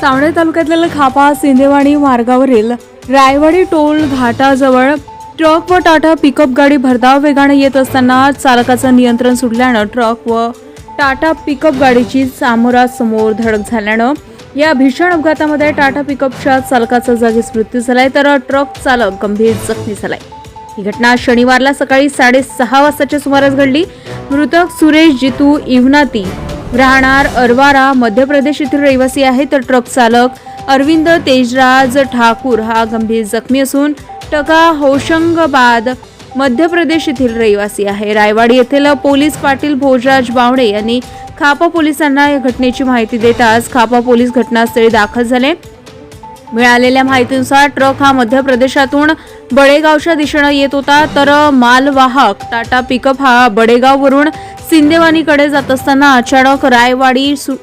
सावणे तालुक्यातील खापा सिंदेवाणी मार्गावरील रायवाडी टोल घाटाजवळ ट्रक व टाटा पिकअप गाडी भरधाव वेगाने येत असताना चालकाचं नियंत्रण सुटल्यानं ट्रक व टाटा पिकअप गाडीची सामोरासमोर धडक झाल्यानं या भीषण अपघातामध्ये टाटा पिकअपच्या चालकाचा जागीच मृत्यू झालाय तर ट्रक चालक गंभीर जखमी झालाय. ही घटना शनिवारला सकाळी साडेसहा वाजताच्या सुमारास घडली. मृतक सुरेश जितू इवनाती राहणार अरवारा मध्य प्रदेश येथील रहिवासी आहे तर ट्रक चालक अरविंद तेजराज ठाकूर हा गंभीर जखमी असून टका होशंगाबाद मध्य प्रदेश येथील रहिवासी आहे. रायवाडी येथील पोलीस पाटील भोजराज बावडे यांनी खापा पोलिसांना या घटनेची माहिती देताच खापा पोलीस घटनास्थळी दाखल झाले. मिळालेल्या माहितीनुसार ट्रक हा मध्य प्रदेशातून बडेगावच्या दिशेनं येत होता तर मालवाहक टाटा पिकअप हा बडेगाववरून सिंदेवानीकडे जात असताना अचानक रायवाडी सु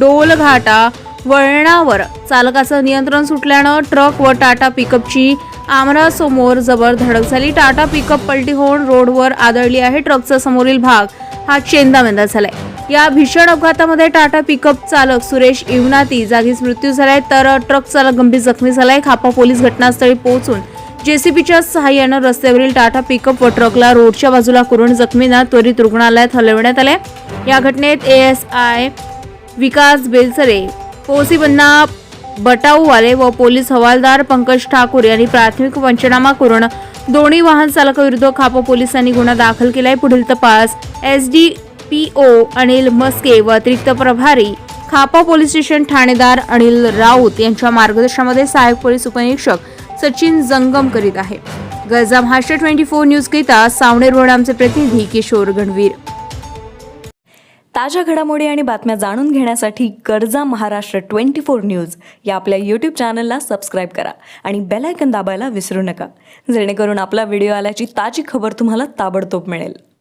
डोलघाटा वळणावर चालकाचं नियंत्रण सुटल्यानं ट्रक व टाटा पिकअपची आमरासमोर जबर धडक झाली. टाटा पिकअप पलटी होऊन रोडवर आदळली आहे. ट्रकचा समोरील भाग हा चेंदामेंदा झालाय. या भीषण अपघातामध्ये टाटा पिकअप चालक सुरेश इवनाती जागीच मृत्यू झालाय. तर ट्रक चालक गंभीर जखमी झालाय. खापा पोलीस घटनास्थळी पोहोचून जेसीबीच्या सहाय्यानं रस्त्यावरील टाटा पिकअप व ट्रकला रोडच्या बाजूला करून जखमींना त्वरित रुग्णालयात हलवण्यात आले या घटनेत एएसआय विकास बेलसरे पोसिबन्ना बटाऊवाले व पोलीस हवालदार पंकज ठाकूर यांनी प्राथमिक पंचनामा करून दोन्ही वाहन चालकाविरुद्ध खापा पोलिसांनी गुन्हा दाखल केलाय. पुढील तपास S D P O Anil Maske व अतिरिक्त प्रभारी खापा पोलीस स्टेशन ठाणेदार अनिल राऊत यांच्या मार्गदर्शनामध्ये सहाय्यक पोलीस उपनिरीक्षक सचिन जंगम करीत आहे. गरजा महाराष्ट्र ट्वेंटी फोर न्यूज करिता सावणे आमचे प्रतिनिधी किशोर गणवीर. ताज्या घडामोडी आणि बातम्या जाणून घेण्यासाठी गरजा महाराष्ट्र ट्वेंटी फोर न्यूज या आपल्या यूट्यूब चॅनलला सबस्क्राईब करा आणि बेलायकन दाबायला विसरू नका. जेणेकरून आपला व्हिडिओ आल्याची ताजी खबर तुम्हाला ताबडतोब मिळेल.